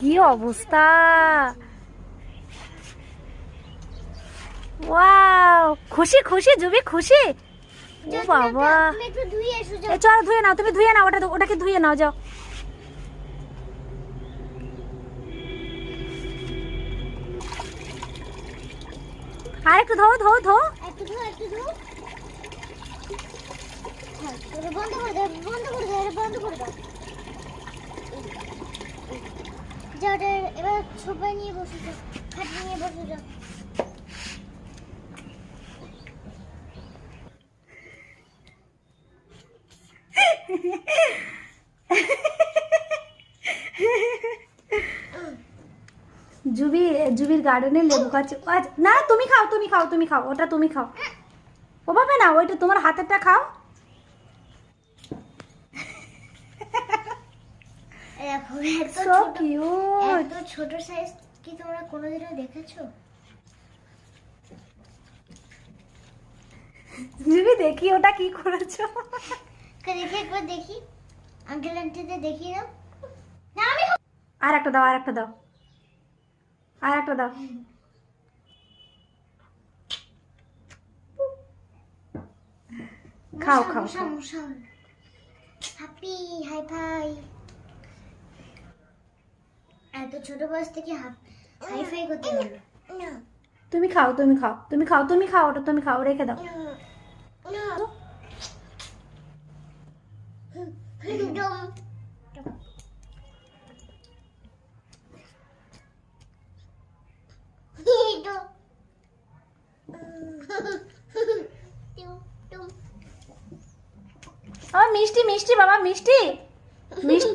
কি অবস্থা? ওয়াও খুশি খুশি জুবি খুশি? ও বাবা। ধুয়ে এ চলো ধুয়ে নাও তুমি ধুয়ে নাও ওটা ওটাকে ধুয়ে নাও যাও। আর একটু ধো ধো ধো। একটু ধো একটু ধো। হ্যাঁ, বন্ধ করে বন্ধ করে দাও এবার নিয়ে বসে যাও খাট নিয়ে বসে যাও জুবি জুবির গার্ডেনে লেবু খাচ্ছে। আচ্ছা, না তুমি খাও তুমি খাও তুমি খাও ওটা তুমি খাও। ও না ওইটা তোমার হাতেরটা খাও এই দেখো এত ছোট কিউট এত ছোট সাইজ কি তোমরা কোনোদিনও দেখেছ? জুবি দেখি ওটা কি করেছ। দেখি একবার দেখি। আঙ্কেল আন্টিদের দেখিয়ে দাও। না আমি আর একটা দাও আর একটা দাও। আর একটা দাও। খাও, খাও, খাও। Happy hi fi. এত ছোট বয়স থেকে হাই ফাই করতে হলো তুমি খাও তুমি খাও তুমি খাও তুমি খাও ওটা তুমি খাও রেখে দাও। মিষ্টি মিষ্টি বাবা মিষ্টি। মিষ্টি